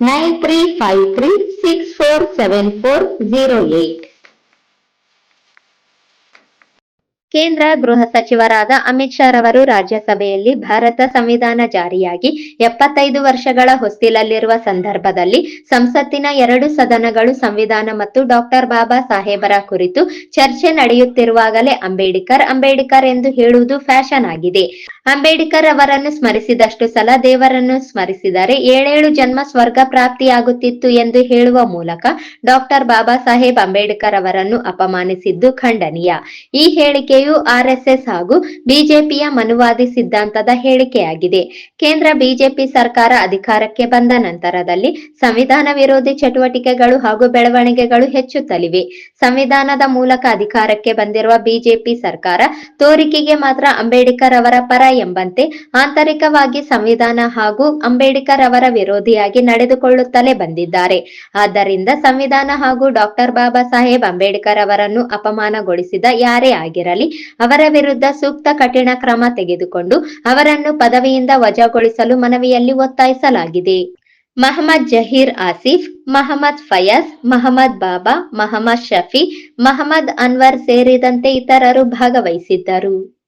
Nine three five three six four seven four zero eight ಕೇಂದ್ರ ಗೃಹ ಸಚಿವರಾದ ಅಮಿತ್ ಶಾ ರವರು ರಾಜ್ಯಸಭೆಯಲ್ಲಿ ಭಾರತ ಸಂವಿಧಾನ ಜಾರಿಯಾಗಿ ಎಪ್ಪತ್ತೈದು ವರ್ಷಗಳ ಹೊಸ್ತಿಲಲ್ಲಿರುವ ಸಂದರ್ಭದಲ್ಲಿ ಸಂಸತ್ತಿನ ಎರಡು ಸದನಗಳು ಸಂವಿಧಾನ ಮತ್ತು ಡಾಕ್ಟರ್ ಬಾಬಾ ಸಾಹೇಬರ ಕುರಿತು ಚರ್ಚೆ ನಡೆಯುತ್ತಿರುವಾಗಲೇ ಅಂಬೇಡ್ಕರ್ ಅಂಬೇಡ್ಕರ್ ಎಂದು ಹೇಳುವುದು ಫ್ಯಾಷನ್ ಆಗಿದೆ. ಅಂಬೇಡ್ಕರ್ ಅವರನ್ನು ಸ್ಮರಿಸಿದಷ್ಟು ಸಲ ದೇವರನ್ನು ಸ್ಮರಿಸಿದರೆ ಏಳೇಳು ಜನ್ಮ ಸ್ವರ್ಗ ಪ್ರಾಪ್ತಿಯಾಗುತ್ತಿತ್ತು ಎಂದು ಹೇಳುವ ಮೂಲಕ ಡಾಕ್ಟರ್ ಬಾಬಾ ಸಾಹೇಬ್ ಅಂಬೇಡ್ಕರ್ ಅವರನ್ನು ಅಪಮಾನಿಸಿದ್ದು ಖಂಡನೀಯ. ಈ ಹೇಳಿಕೆಯು ಆರ್ಎಸ್ಎಸ್ ಹಾಗೂ ಬಿಜೆಪಿಯ ಮನುವಾದಿ ಸಿದ್ಧಾಂತದ ಹೇಳಿಕೆಯಾಗಿದೆ. ಕೇಂದ್ರ ಬಿಜೆಪಿ ಸರ್ಕಾರ ಅಧಿಕಾರಕ್ಕೆ ಬಂದ ನಂತರದಲ್ಲಿ ಸಂವಿಧಾನ ವಿರೋಧಿ ಚಟುವಟಿಕೆಗಳು ಹಾಗೂ ಬೆಳವಣಿಗೆಗಳು ಹೆಚ್ಚುತ್ತಲಿವೆ. ಸಂವಿಧಾನದ ಮೂಲಕ ಅಧಿಕಾರಕ್ಕೆ ಬಂದಿರುವ ಬಿಜೆಪಿ ಸರ್ಕಾರ ತೋರಿಕೆಗೆ ಮಾತ್ರ ಅಂಬೇಡ್ಕರ್ ಅವರ ಪರ ಎಂಬಂತೆ ಆಂತರಿಕವಾಗಿ ಸಂವಿಧಾನ ಹಾಗೂ ಅಂಬೇಡ್ಕರ್ ಅವರ ವಿರೋಧಿಯಾಗಿ ನಡೆದುಕೊಳ್ಳುತ್ತಲೇ ಬಂದಿದ್ದಾರೆ. ಆದ್ದರಿಂದ ಸಂವಿಧಾನ ಹಾಗೂ ಡಾಕ್ಟರ್ ಬಾಬಾ ಸಾಹೇಬ್ ಅಂಬೇಡ್ಕರ್ ಅವರನ್ನು ಅಪಮಾನಗೊಳಿಸಿದ ಯಾರೇ ಆಗಿರಲಿ ಅವರ ವಿರುದ್ಧ ಸೂಕ್ತ ಕಠಿಣ ಕ್ರಮ ತೆಗೆದುಕೊಂಡು ಅವರನ್ನು ಪದವಿಯಿಂದ ವಜಾಗೊಳಿಸಲು ಮನವಿಯಲ್ಲಿ ಒತ್ತಾಯಿಸಲಾಗಿದೆ. ಮಹಮ್ಮದ್ ಜಹೀರ್ ಆಸಿಫ್, ಮಹಮ್ಮದ್ ಫಯಾಜ್ ಮಹಮ್ಮದ್ ಬಾಬಾ, ಮಹಮ್ಮದ್ ಶಫಿ, ಮಹಮ್ಮದ್ ಅನ್ವರ್ ಸೇರಿದಂತೆ ಇತರರು ಭಾಗವಹಿಸಿದ್ದರು.